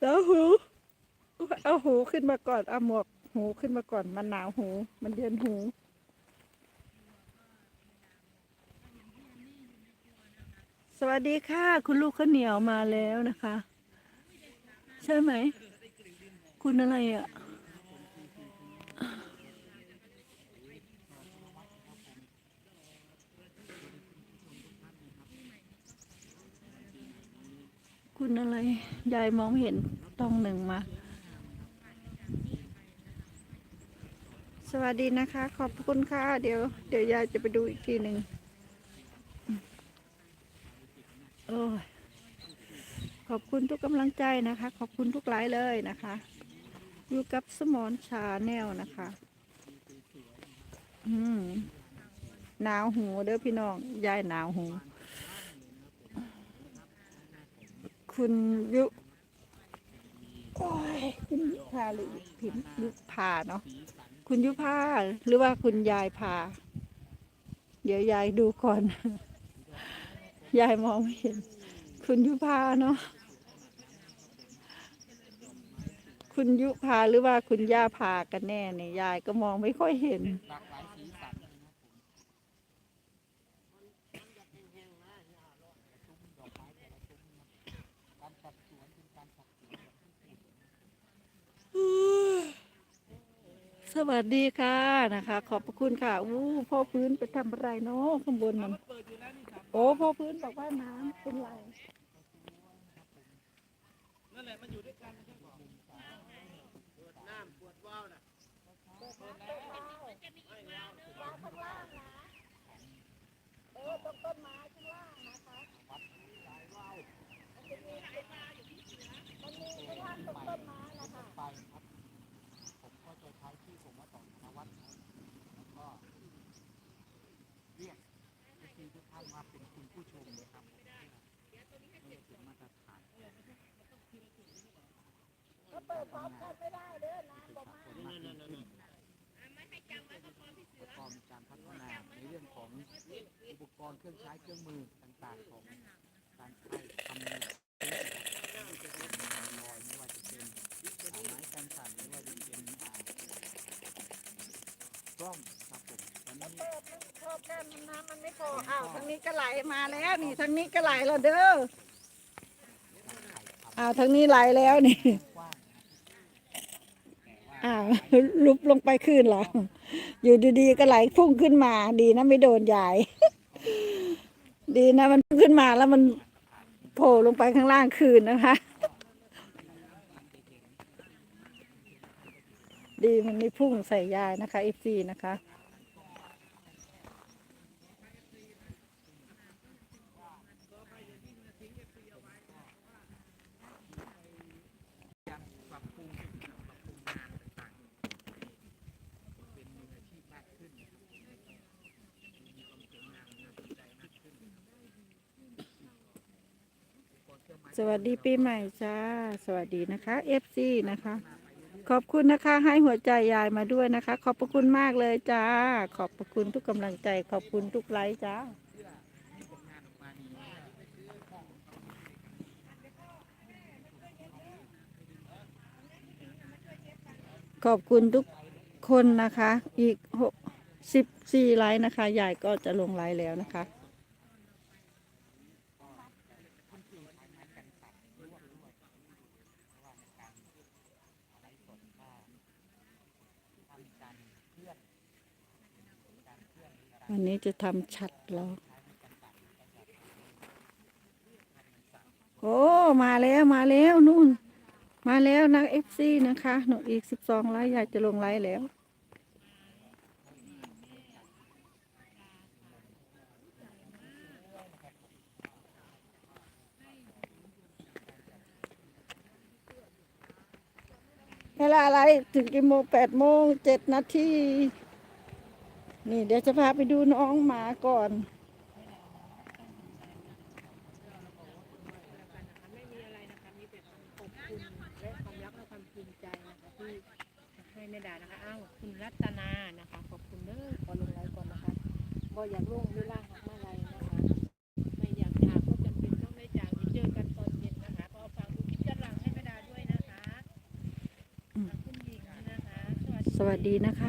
แล้วหู เอาหูขึ้นมาก่อน เอาหมวกหูขึ้นมาก่อน มันหนาวหู มันเย็นหู สวัสดีค่ะ คุณลูกข้าวเหนียวมาแล้วนะคะ ใช่ไหม คุณอะไรอะ คุณอะไร ยายมองเห็นต้องหนึ่งมา สวัสดีนะคะ ขอบคุณค่ะ เดี๋ยว เดี๋ยวยายจะไปดูอีกทีหนึ่งโอ้ยขอบคุณทุกกำลังใจนะคะ ขอบคุณทุกไลน์เลยนะคะ อยู่กับสมอนชาแนลนะคะ อืมหนาวหูเด้อพี่น้อง ยายหนาวหู คุณยุโอ้ยคุณยุพาหรือพิมยุพาเนาะคุณยุพาหรือว่าคุณยายพา เดี๋ยวยายดูก่อน ยายมองไม่เห็น คุณยุพาเนาะคุณยุพาหรือว่าคุณย่าพากันแน่เนี่ยยายก็มองไม่ค่อยเห็นหลากหลายสีสันเลยนะผม การจัดสวนเป็นการจัดสวนแบบที่ปลูก สวัสดีค่ะนะคะ ขอบพระคุณค่ะอู้พ่อพื้นไปทำอะไรเนาะข้างบนมันโอ้พ่อพื้นบอกว่าน้ำเป็นไรนั่นแหละมันอยู่ด้วยกันะครับผมปวดน้ำปวดว้าวน่ะเออต้นต้นไม้ข้างล่างนะคะมันมีข้างล่างต้นต้นไม้นะคะ ไปครับ ผมก็จะใช้ที่ผมว่าต่อธนวัฒน์แล้วก็เรียก ที่ทุกท่ามาเป็นคุณผู้ชมนะครับเพื่อเป็นมาตรฐานก็เปิดพร้อมกันไม่ได้เด้อน้ำบ่มาคนมากยิ่งขึ้นแล้วก็มีการพัฒนาในเรื่องของอุปกรณ์เครื่องใช้เครื่องมือต่างๆของการใช้ทำในลอยไม่ว่าจะเป็นอ่าไม้กันสั่นไม่ว่าจะเป็นอ่ากล้องครับผมวันนี้ อกันมันน้ำมันไม่พออ้าวทางนี้ก็ไหลมาแล้วนี่ทางนี้ก็ไหลแล้วเด้ออ้าวทางนี้ไหลแล้วนี่อ้าวลุบลงไปขึ้นเหรออยู่ดีๆก็ไหลพุ่งขึ้นมา ดีนะไม่โดนยาย ดีนะมันพุ่งขึ้นมาแล้วมันโผล่ลงไปข้างล่างคืนนะคะ ดีมันไม่พุ่งใส่ยายนะคะเอฟซีนะคะ ยังปรับปรุงปรับปรุงงานต่างๆเป็นมืออาชีพมากขึ้นนะครับมีความสวยงามน่าสนใจมากขึ้นอุปกรณ์เครื่องไม้ สวัสดีปีใหม่จ้า สวัสดีนะคะเอฟซีนะคะ ขอบคุณนะคะ ให้หัวใจยายมาด้วยนะคะ ขอบพระคุณมากเลยจ้า ขอบพระคุณทุกกำลังใจ ขอบคุณทุกไลค์จ้า ขอบคุณทุกคนนะคะ อีกหกสิบสี่ไลค์นะคะ ยายก็จะลงไลค์แล้วนะคะ วันนี้จะทำชัดเหรอโอ้ มาแล้วมาแล้วนู่น มาแล้วนะเอฟซีนะคะหนูอีกสิบสองไลค์อยากจะลงไลค์แล้วเวลาอะไรถึงกี่โมงแปดโมงเจ็ดนาที นี่เดี๋ยวจะพาไปดูน้องหมาก่อน ไม่ไขอบคุณและความรักและความภูมิใจนะคะที่ให้แม่ดานะคะอ้าวคุณรัตนานะคะขอบคุณเด้อขอลงไลน์ก่อนนะคะบ่อยากล่วงเวล่างของกม่าไรนะคะไม่อยากจากก็จำเป็นต้องได้จากที่เจอกันตอนเย็นนะคะพอฟังดูคลิปย้อนหลังให้แม่ดาด้วยนะคะคุณหญิงนะคะสวัสดี สวัสดีนะคะ